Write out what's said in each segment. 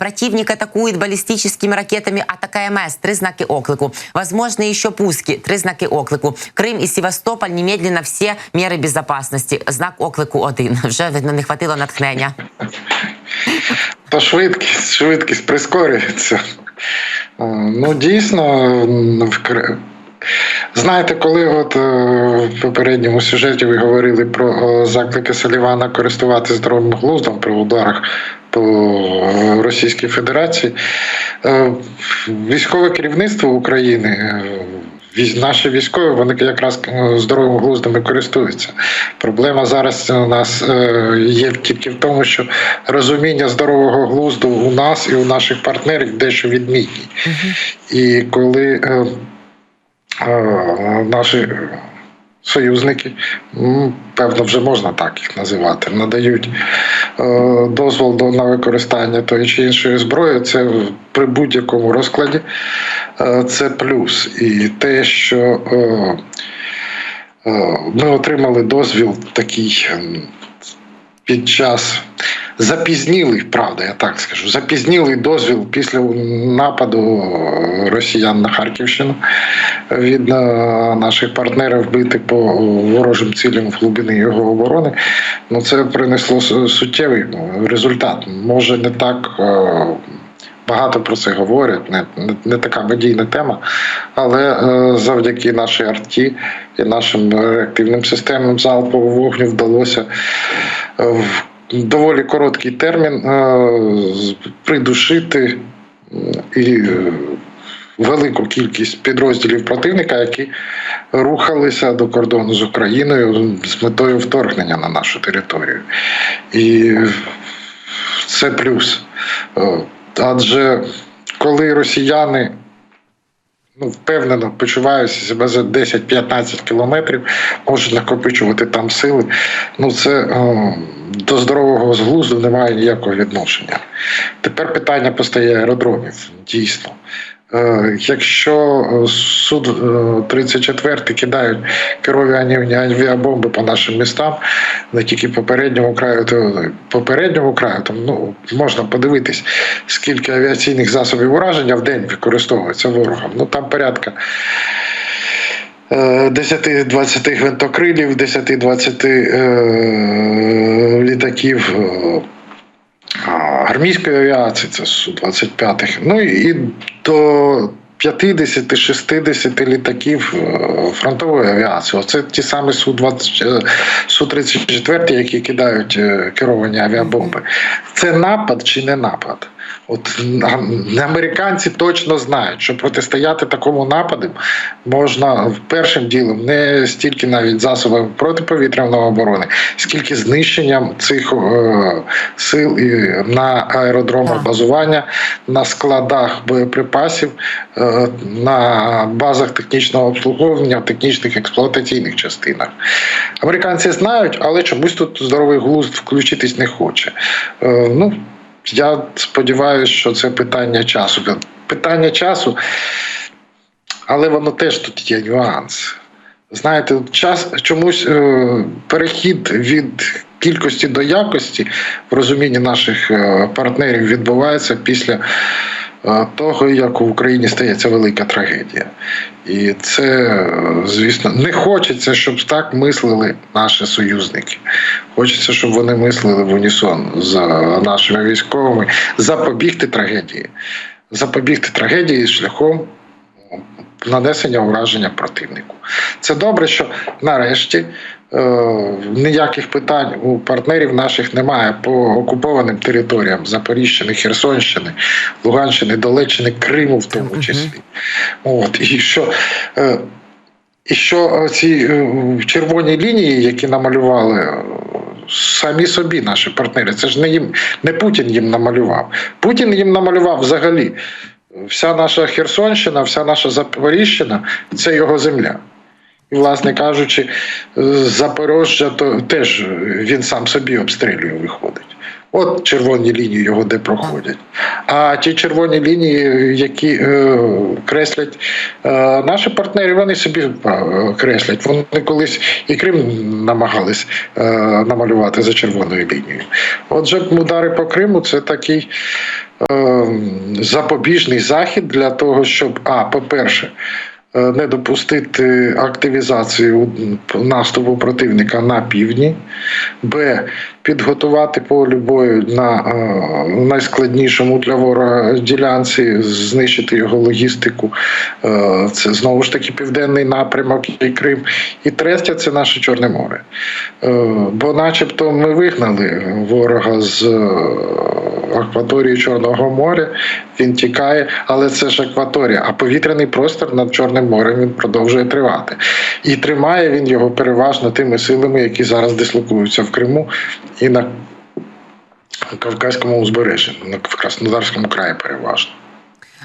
Противник атакует баллистическими ракетами АТКМС. Три знаки оклику. Возможны еще пуски. Три знаки оклику. Крым и Севастополь немедленно все меры безопасности. Знак оклику один. Вже видно не хватило натхнення. То швидкість, швидкість прискорюється. Е, Ну, дійсно, м, в Кр- знаєте, коли от е, в попередньому сюжеті ви говорили про е, заклики Салівана користуватися здоровим глуздом при ударах по Російській Федерації, е, військове керівництво України. е, Наші військові вони якраз е, здоровим глуздом користуються. Проблема зараз у нас є тільки в тому, що розуміння здорового глузду у нас і у наших партнерів дещо відмінні. І коли е, е, наші союзники, певно, вже можна так їх називати, надають е, дозвол до на використання тої чи іншої зброї, це при будь-якому розкладі е, це плюс. І те, що е, ми отримали дозвіл такий під час запізнілий, правда, я так скажу, запізнілий дозвіл після нападу росіян на Харківщину від е, наших партнерів бити по ворожим цілям в глибини його оборони. Ну це принесло суттєвий ну, результат. Може не так. е, Багато про це говорять, не, не, не така медійна тема, але е, завдяки нашій арті і нашим реактивним системам залпового вогню вдалося е, в доволі короткий термін е, придушити і е, велику кількість підрозділів противника, які рухалися до кордону з Україною з метою вторгнення на нашу територію. І це плюс. Е, Адже коли росіяни ну, впевнено почуваюся себе за 10-15 кілометрів, можу накопичувати там сили. Ну це о, до здорового зглузду немає ніякого відношення. Тепер питання постає аеродромів. Дійсно. Е, Якщо е, суд 34 кидають керовані авіабомби по нашим містам, не тільки попередньому краю, то попередньому краю, там ну можна подивитись, скільки авіаційних засобів ураження в день використовується ворогом. Ну там порядка. е, 10-20 гвинтокрилів, 10-20 е, літаків е, армійської авіації, це Су-25. Ну і до 50-60 літаків е, фронтової авіації. Оце ті самі Су-20, е, Су-34, які кидають е, керовані авіабомби. Це напад чи не напад? От американці точно знають, що протистояти такому нападу можна першим ділом не стільки навіть засобами протиповітряної оборони, скільки знищенням цих е, сил і на аеродромах базування, на складах боєприпасів, е, на базах технічного обслуговування, в технічних експлуатаційних частинах. Американці знають, але чомусь тут здоровий глузд включитись не хоче. Е, ну, я сподіваюся, що це питання часу. Питання часу, але воно теж тут є нюанс. Знаєте, час чомусь е, перехід від кількості до якості в розумінні наших е, партнерів відбувається після того, як в Україні стається велика трагедія. І це, звісно, не хочеться, щоб так мислили наші союзники. Хочеться, щоб вони мислили в унісон з нашими військовими, запобігти трагедії, запобігти трагедії шляхом нанесення ураження противнику. Це добре, що нарешті ніяких питань у партнерів наших немає по окупованим територіям Запоріжжяни, Херсонщини, Луганщини, Долеччини, Криму в тому числі. От, і що. Е, і що ці е, червоні лінії, які намалювали е, самі собі наші партнери, це ж не їм, не Путін їм намалював. Путін їм намалював взагалі. Вся наша Херсонщина, вся наша Запоріжжя це його земля. І, власне кажучи, Запорожжя то теж він сам собі обстрілює, виходить. От червоні лінії його де проходять. А ті червоні лінії, які е, креслять е, наші партнери, вони собі е, креслять. Вони колись і Крим намагались е, намалювати за червоною лінією. Отже, удари по Криму це такий е, запобіжний захід для того, щоб, а, по-перше, не допустити активізації наступу противника на півдні, Б. Підготувати поле бою на е, найскладнішому для ворога ділянці, знищити його логістику. Е, це знову ж таки південний напрямок і Крим. І третє це наше Чорне море. Е, бо, начебто, ми вигнали ворога з акваторії Чорного моря, він тікає, але це ж акваторія, а повітряний простір над Чорним морем він продовжує тривати. І тримає він його переважно тими силами, які зараз дислокуються в Криму і на Кавказькому узбережжі, на Краснодарському краї переважно.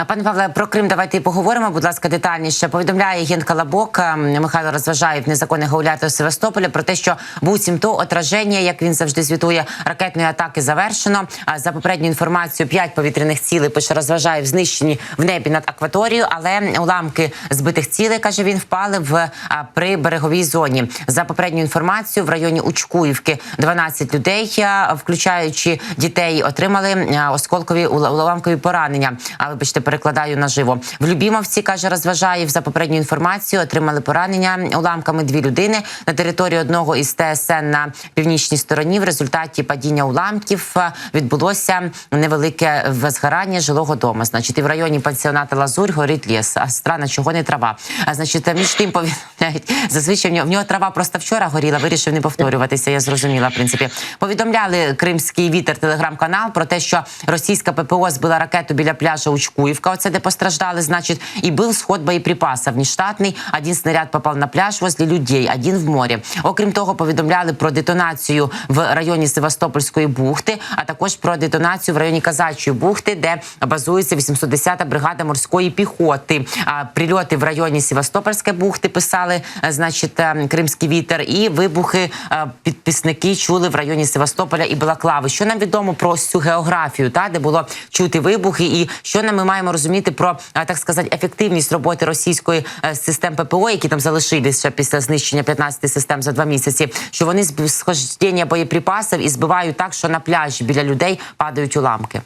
А, Пане Павле, про Крим давайте поговоримо, будь ласка, детальніше. Повідомляє Ген Калабок ем, Михайло Розважаєв, незаконних гауляторів Севастополя, про те, що буцімто отраження, як він завжди звітує, ракетної атаки завершено. А за попередню інформацію, п'ять повітряних цілей пише Розважаєв, знищені в небі над акваторією, але уламки збитих цілей каже він впали в при береговій зоні. За попередню інформацію в районі Учкуївки 12 людей, включаючи дітей, отримали осколкові ула- уламкові поранення. А вибачте, перекладаю наживо. В Любімовці каже Розважаєв за попередню інформацію. Отримали поранення уламками дві людини на території одного із ТСН на північній стороні. В результаті падіння уламків відбулося невелике возгорання жилого дому. Значить, і в районі пансіоната Лазурь горить ліс. А страна чого не трава. А значить, між тим повідомляють зазвичай в нього, в нього трава просто вчора горіла. Вирішив не повторюватися. Я зрозуміла. В принципі, повідомляли Кримський вітер телеграм-канал про те, що російська ППО збила ракету біля пляжа Учкуївка. Оце де постраждали. Значить, і був сход боєприпасів нештатний. Один снаряд попав на пляж возле людей, один в морі. Окрім того, повідомляли про детонацію в районі Севастопольської бухти, а також про детонацію в районі Казачої бухти, де базується 810-та бригада морської піхоти. А прильоти в районі Севастопольської бухти писали, е, значить, е, кримський вітер, і вибухи е, підписники чули в районі Севастополя і Балаклави. Що нам відомо про цю географію, та де було чути вибухи, і що нам ми маємо розуміти про е, так сказати ефективність роботи російської е, систем ППО, які там залишилися після знищення 15 систем за два місяці, що вони з схождення боєприпасів і збивають так, що на пляжі біля людей падають уламки.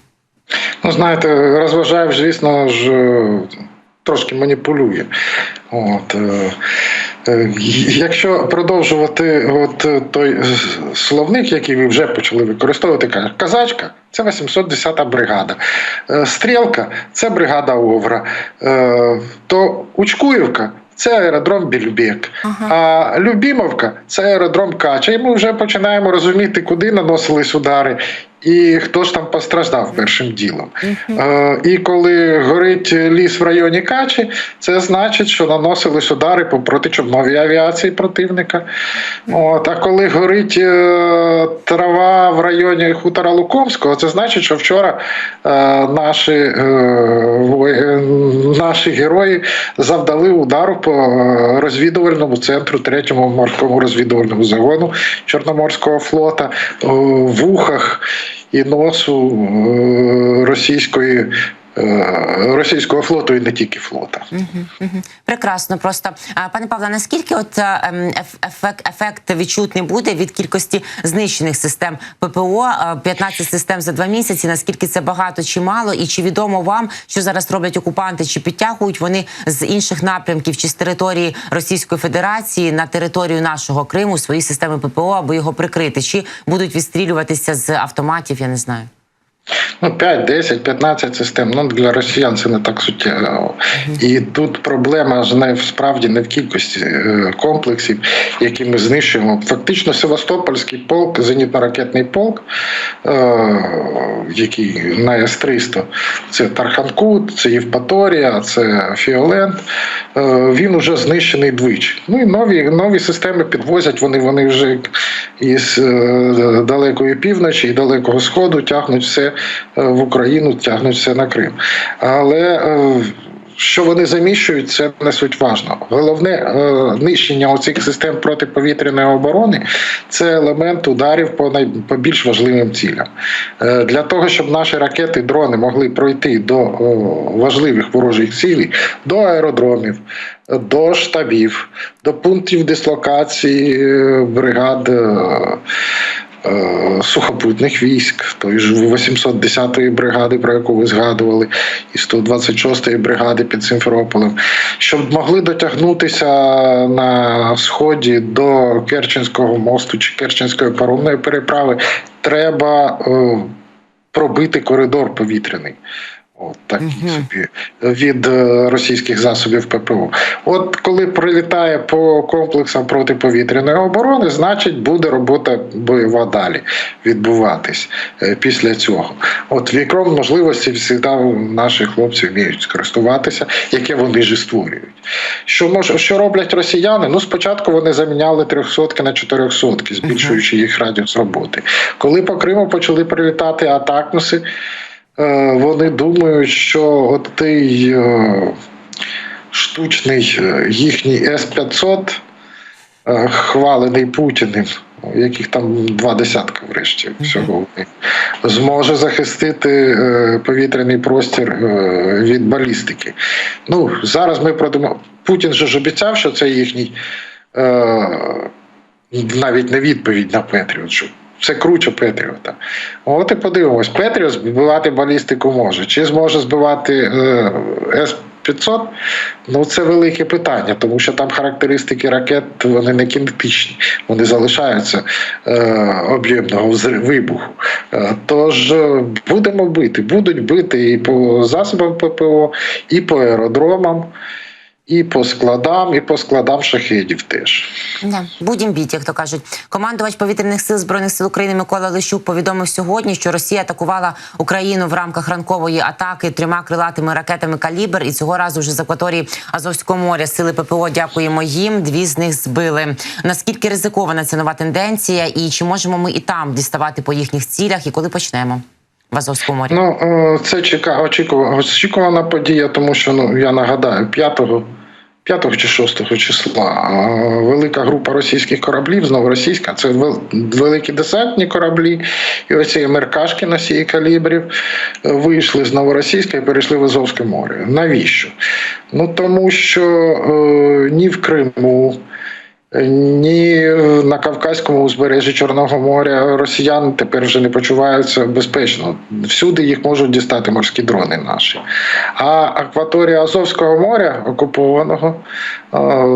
Ну, знаєте, розважаю, звісно ж, е, трошки маніпулює. От, якщо продовжувати от е, той е, словник, який ви вже почали використовувати, казачка. Це 810-та бригада. Е, Стрілка це бригада Овра. Е, То Учкуївка це аеродром Більбек. А Любімовка це аеродром Кача. І ми вже починаємо розуміти, куди наносились удари. І хто ж там постраждав першим ділом. Е, і коли горить ліс в районі Качі, це значить, що наносились удари по протичовновій авіації противника. От, а коли горить е, трава в районі хутора Лукомського, це значить, що вчора е, наші, наші герої завдали удару по е, розвідувальному центру, третьому морському розвідувальному загону Чорноморського флота в ухах і носу е, російської. Е, Російського флоту і не тільки флота. Прекрасно, просто пане Павле, наскільки от е, ем, еф- ефект, ефект відчутний буде від кількості знищених систем ППО? Е, 15 систем за два місяці. Наскільки це багато чи мало? І чи відомо вам, що зараз роблять окупанти? Чи підтягують вони з інших напрямків чи з території Російської Федерації на територію нашого Криму свої системи ППО, аби його прикрити? Чи будуть відстрілюватися з автоматів? Я не знаю. Ну, 5, 10, 15 систем. Ну для росіян це не так суттєво. І тут проблема ж не справді не в кількості е, комплексів, які ми знищуємо. Фактично, Севастопольський полк, зенітно-ракетний полк, е, який на С-300, це Тарханкут, це Євпаторія, це Фіолент. Е, він уже знищений двічі. Ну і нові, нові системи підвозять. Вони, вони вже із далекої півночі і далекого сходу тягнуть все в Україну, тягнуть все на Крим. Але е, що вони заміщують, це не суть важно. Головне е, нищення оцих систем протиповітряної оборони це елемент ударів по най, по більш важливим цілям. Е, Для того, щоб наші ракети, дрони могли пройти до важливих ворожих цілей, до аеродромів, до штабів, до пунктів дислокації е, бригад. Е, сухопутних військ, той ж 810-ї бригади, про яку ви згадували, і 126-ї бригади під Симферополем, щоб могли дотягнутися на сході до Керченського мосту чи Керченської паромної переправи, треба е, пробити коридор повітряний. От такий собі від е, російських засобів ППО. От коли прилітає по комплексам протиповітряної оборони, значить буде робота бойова далі відбуватись е, після цього. От вікром можливості завжди наші хлопці вміють скористуватися, яке вони ж і створюють. Що мож, що роблять росіяни? Ну, спочатку вони заміняли 300 на 400, збільшуючи їх радіус роботи. Коли по Криму почали прилітати атакнуси. Е, вони думають, що от той е, штучний е, їхній С-500, е, хвалений Путіним, яких там два десятка врешті всього, зможе захистити повітряний простір від балістики. Ну, зараз ми продемо. Путін же ж обіцяв, що це їхній. Навіть не відповідь на Петріот, що це круче Петріота. От і подивимось, Петріот збивати балістику може. Чи зможе збивати е, С-500? Ну це велике питання, тому що там характеристики ракет вони не кінетичні, вони залишаються е, об'ємного вибуху. Е, тож е, будемо бити, будуть бити і по засобам ППО, і по аеродромам. І по складам, і по складам шахедів теж. Да, будемо біті, як то кажуть. Командувач повітряних сил збройних сил України Микола Лещук повідомив сьогодні, що Росія атакувала Україну в рамках ранкової атаки трьома крилатими ракетами калібр. І цього разу вже з акваторії Азовського моря сили ППО дякуємо їм. Дві з них збили. Наскільки ризикована ця нова тенденція, і чи можемо ми і там діставати по їхніх цілях, і коли почнемо в Азовському морі? Ну, е, це чека, очікувана, подія, тому що ну я нагадаю, 5 5 чи 6 числа е, велика група російських кораблів, знову російська, це великі десантні кораблі, і оці МРКшки носії калібрів е, вийшли з новоросійська і перейшли в Азовське море. Навіщо? Ну тому що е, ні в Криму. Ні на Кавказькому узбережжі Чорного моря росіяни тепер вже не почуваються безпечно. Всюди їх можуть дістати морські дрони наші. А акваторія Азовського моря окупованого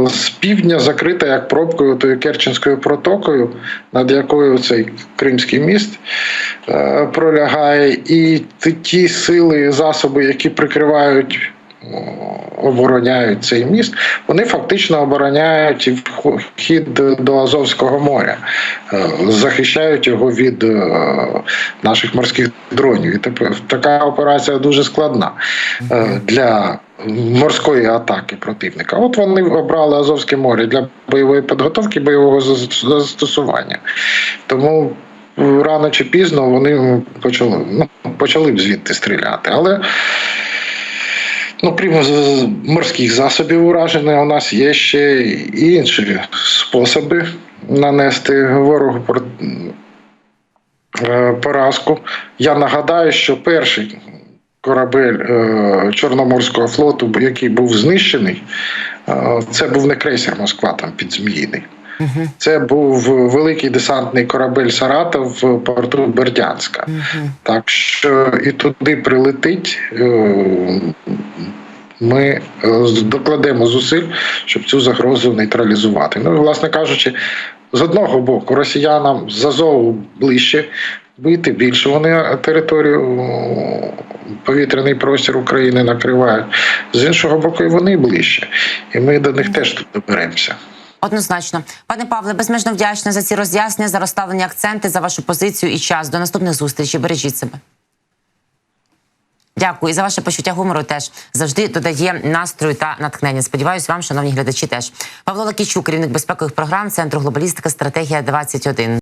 з півдня закрита як пробкою тою Керченською протокою, над якою цей Кримський міст е, пролягає, і ті сили засоби, які прикривають обороняють цей міст, вони фактично обороняють вхід до Азовського моря, е, захищають його від е, наших морських дронів. І така операція дуже складна е, для морської атаки противника. От вони обрали Азовське море для бойової підготовки, бойового застосування. Тому рано чи пізно вони почали, ну, почали б звідти стріляти. Але Ну, крім морських засобів ураження, у нас є ще інші способи нанести ворогу е, поразку. Я нагадаю, що перший корабель е, Чорноморського флоту, який був знищений, е, це був не крейсер Москва, там під Зміїний. Це був великий десантний корабель Саратов в порту Бердянська. Так що і туди прилетить. е, Ми е, докладемо зусиль, щоб цю загрозу нейтралізувати. Ну, власне кажучи, з одного боку, росіянам з Азову ближче бити, більше вони територію повітряний простір України накривають. З іншого боку, і вони ближче. І ми до них теж тут доберемося. Однозначно, пане Павле, безмежно вдячна за ці роз'яснення, за розставлені акценти, за вашу позицію і час. До наступних зустрічей. Бережіть себе. Дякую і за ваше почуття гумору. Теж завжди додає настрою та натхнення. Сподіваюсь, вам, шановні глядачі, теж Павло Лакічук, керівник безпекових програм Центру глобалістика, стратегія 21